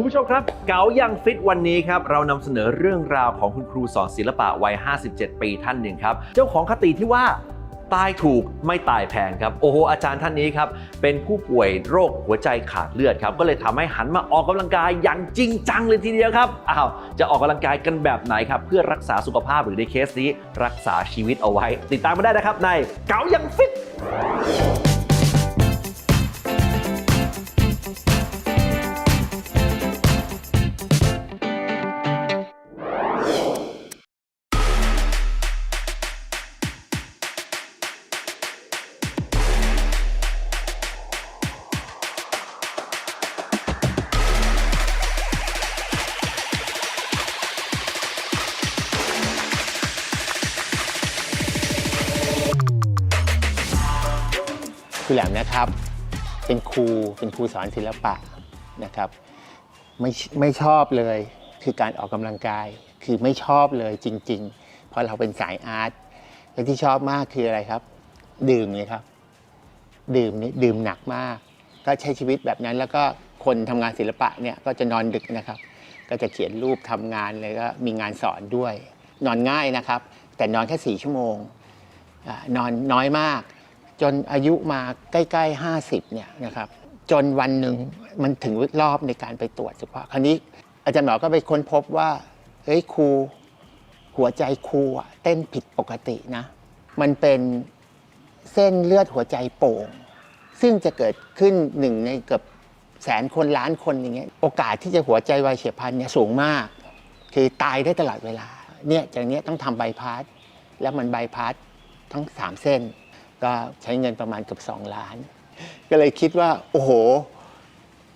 คุณผู้ชมครับ เก๋ายังฟิตวันนี้ครับ เรานำเสนอเรื่องราวของคุณครูสอนศิลปะวัย 57 ปีท่านหนึ่งครับ เจ้าของคติที่ว่าตายถูกไม่ตายแพงครับ โอ้โห อาจารย์ท่านนี้ครับ เป็นผู้ป่วยโรคหัวใจขาดเลือดครับ ก็เลยทำให้หันมาออกกำลังกายอย่างจริงจังเลยทีเดียวครับอ้าวจะออกกำลังกายกันแบบไหนครับ เพื่อรักษาสุขภาพหรือในเคสนี้ รักษาชีวิตเอาไว้ ติดตามมาได้นะครับในเก๋ายังฟิต คุณแหลมนะครับ เป็นครูเป็นครูสอนศิลปะนะครับ ไม่ไม่ชอบเลยคือการออกกำลังกาย คือไม่ชอบเลยจริง ๆ เพราะเราเป็นสายอาร์ตและที่ชอบมากคืออะไรครับ ดื่มเลยครับ ดื่มนี่ดื่มหนักมาก ก็ใช้ชีวิตแบบนั้น แล้วก็คนทำงานศิลปะเนี่ยก็จะนอนดึกนะครับ ก็จะเขียนรูปทำงานเลยก็มีงานสอนด้วย นอนง่ายนะครับ แต่นอนแค่สี่ชั่วโมงอนอนน้อยมาก จนอายุมาใกล้ๆ 50เนี่ยนะครับจนวันหนึ่งมันถึงรอบในการไปตรวจสุขภาพคราวนี้ อาจารย์หมอก็ไปค้นพบว่าเฮ้ยครูหัวใจครูอะเต้นผิดปกตินะ มันเป็นเส้นเลือดหัวใจโป่ง ซึ่งจะเกิดขึ้นหนึ่งในเกือบแสนคนล้านคนอย่างเงี้ยโอกาสที่จะหัวใจวายเฉียบพลันเนี่ยสูงมาก คือตายได้ตลอดเวลาเนี่ยจากเนี้ยต้องทำใบพาสแล้วมันใบพาสทั้ง 3 เส้น ก็ใช้เงินประมาณเกือบ2 ล้าน ก็เลยคิดว่า โอ้โห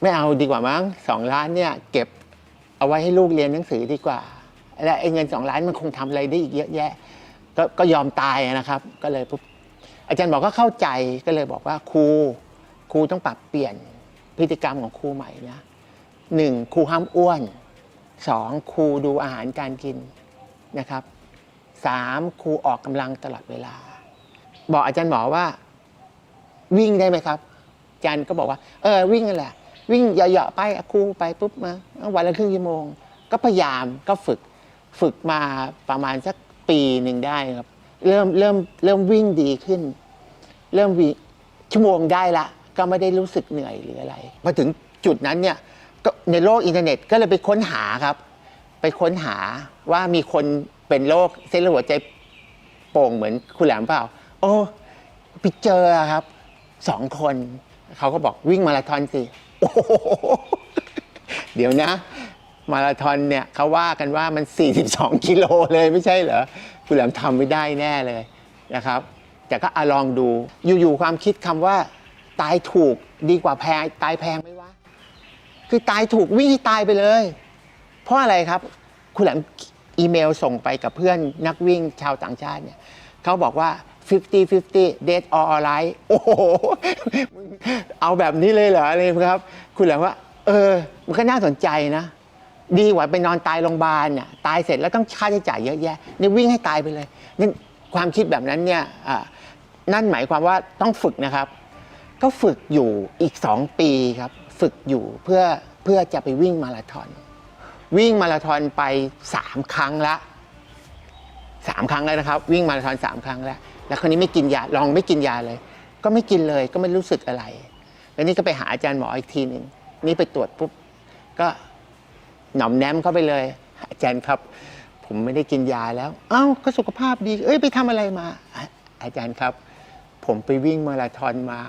ไม่เอาดีกว่ามั้งสองล้านเนี่ย เก็บเอาไว้ให้ลูกเรียนหนังสือดีกว่า และไอ้เงิน2ล้านมันคงทำอะไรได้อีกเยอะแยะกก็ยอมตายนะครับ ก็เลยปุ๊บอาจารย์บอกก็เข้าใจก็เลยบอกว่าครูครูต้องปรับเปลี่ยนพฤติกรรมของครูใหม่นะหนึ่งครูห้ามอ้วนสองครูดูอาหารการกินนะครับสามครูออกกำลังตลอดเวลา บอกอาจารย์หมอว่า วิ่งได้ไหมครับ อาจารย์ก็บอกว่า เออวิ่งนั่นแหละ วิ่งเหยาะๆไปอะครูไปปุ๊บมาวันละครึ่งชั่วโมง ก็พยายามก็ฝึกฝึกมาประมาณสักปีหนึ่งได้ครับ เริ่มเริ่มเริ่มวิ่งดีขึ้น เริ่มวิ่งชั่วโมงได้ละ ก็ไม่ได้รู้สึกเหนื่อยหรืออะไรพอถึงจุดนั้นเนี่ยก็ในโลกอินเทอร์เน็ตก็เลยไปค้นหาครับ ไปค้นหาว่ามีคนเป็นโรคเส้นเลือดหัวใจโป่งเหมือนคุณแหลมเปล่า อ้ไปเจอครับสองคนเขาก็บอกวิ่งมาราธอนสิโอ้โหเดี๋ยวนะ มาราธอนเนี่ยเขาว่ากันว่ามัน 42 กิโลเลยไม่ใช่เหรอคุณแหลมทำไม่ได้แน่เลยนะครับ แต่ก็อลองดูอยู่ๆความคิดคำว่า ตายถูกดีกว่าแพงตายแพงไหมวะคือตายถูกวิ่งให้ตายไปเลย เพราะอะไรครับ คุณแหลมอีเมลส่งไปกับเพื่อนนักวิ่งชาวต่างชาติเนี่ยเขาบอกว่า 50 50 dead or alive โอ้โหมึงเอาแบบนี้เลยเหรออะไรครับ คุณแหลมว่า เออ มันก็น่าสนใจนะ ดีกว่าไปนอนตายโรงพยาบาลเนี่ยตายเสร็จแล้วต้องค่าใช้จ่ายเยอะแยะนี่วิ่งให้ตายไปเลยนี่ความคิดแบบนั้นเนี่ยอ่านั่นหมายความว่าต้องฝึกนะครับ ก็ฝึกอยู่อีก 2 ปีครับ ฝึกอยู่เพื่อเพื่อจะไปวิ่งมาราธอนวิ่งมาราธอนไป 3 ครั้งละสามครั้งแล้วนะครับ วิ่งมาราธอนสามครั้งแล้ว แล้วคราวนี้ไม่กินยาลองไม่กินยาเลย ก็ไม่กินเลยก็ไม่รู้สึกอะไร แล้วนี่ก็ไปหาอาจารย์หมออีกทีหนึ่งนี่ไปตรวจปุ๊บก็หน่อมแนมเข้าไปเลย อาจารย์ครับ ผมไม่ได้กินยาแล้ว เอ้าก็สุขภาพดี เอ้ยไปทำอะไรมา อาจารย์ครับ ผมไปวิ่งมาราธอนมา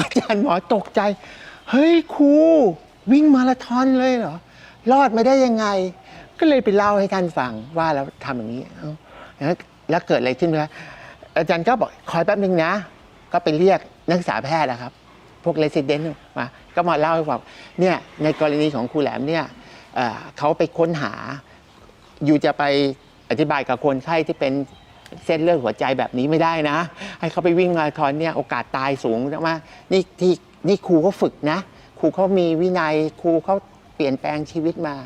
อาจารย์หมอตกใจ เฮ้ยครูวิ่งมาราธอนเลยเหรอรอดมาได้ยังไง ก็เลยไปเล่าให้ท่านฟังว่าเราทำอย่างนี้แล้วแล้วเกิดอะไรขึ้นไหมครับ อาจารย์ก็บอกคอยแป๊บนึงนะ ก็ไปเรียกนักศึกษาแพทย์นะครับ พวกเรส i เดนต์มาก็มาเล่าให้ฟังเนี่ยในกรณีของครูแหลมเนี่ยเอ่อเขาไปค้นหา อยู่จะไปอธิบายกับคนไข้ที่เป็นเส้นเลือดหัวใจแบบนี้ไม่ได้นะ ให้เขาไปวิ่งมาราธอนเนี่ยโอกาสตายสูงมากนี่ที่นี่ครูเขาฝึกนะ ครูเขามีวินัยครูเขาเปลี่ยนแปลงชีวิตมา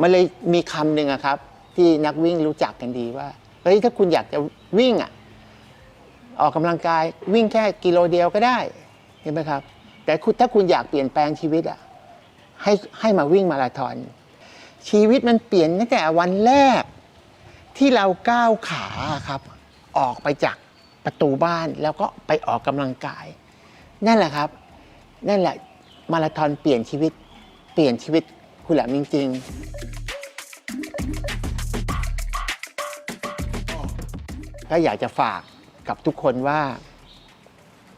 มันเลยมีคำหนึ่งอะครับ ที่นักวิ่งรู้จักกันดีว่า เฮ้ยถ้าคุณอยากจะวิ่งอะออกกำลังกายวิ่งแค่กิโลเดียวก็ได้เห็นไหมครับ แต่ถ้าคุณอยากเปลี่ยนแปลงชีวิตอะให้ให้มาวิ่งมาราธอนชีวิตมันเปลี่ยนตั้งแต่วันแรกที่เราก้าวขาครับ ออกไปจากประตูบ้านแล้วก็ไปออกกำลังกาย นั่นแหละครับ นั่นแหละมาราธอนเปลี่ยนชีวิต เปลี่ยนชีวิตคุณแหลมจริง ๆ ก็อยากจะฝากกับทุกคนว่า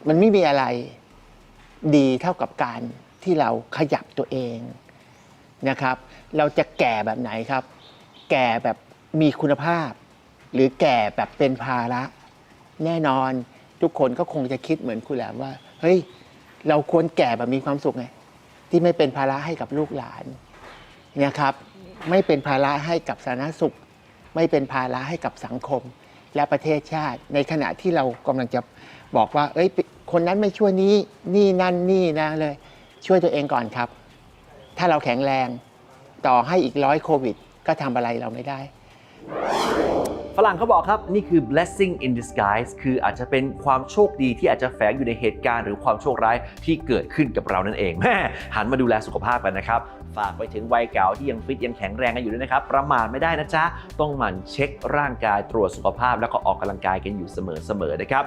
มันไม่มีอะไรดีเท่ากับการที่เราขยับตัวเองนะครับ เราจะแก่แบบไหนครับ แก่แบบมีคุณภาพ หรือแก่แบบเป็นภาระ แน่นอนทุกคนก็คงจะคิดเหมือนคุณแหลมว่าเฮ้ยเราควรแก่แบบมีความสุขไงที่ไม่เป็นภาระให้กับลูกหลานนะครับ ไม่เป็นภาระให้กับสาธารณสุข ไม่เป็นภาระให้กับสังคม และประเทศชาติ ในขณะที่เรากำลังจะบอกว่า เอ้ย คนนั้นไม่ช่วยนี้ นี่นั่นนี่นะเลย ช่วยตัวเองก่อนครับ ถ้าเราแข็งแรง ต่อให้อีกร้อยโควิด ก็ทำอะไรเราไม่ได้ ฝรั่งเขาบอกครับ นี่คือ blessing in disguise คืออาจจะเป็นความโชคดีที่อาจจะแฝงอยู่ในเหตุการณ์หรือความโชคร้ายที่เกิดขึ้นกับเรานั่นเองแม่หันมาดูแลสุขภาพกันนะครับ ฝากไปถึงวัยเก่าที่ยังฟิตยังแข็งแรงกันอยู่ด้วยนะครับ ประมาทไม่ได้นะจ๊ะ ต้องหมั่นเช็คร่างกายตรวจสุขภาพ แล้วก็ออกกำลังกายกันอยู่เสมอๆนะครับ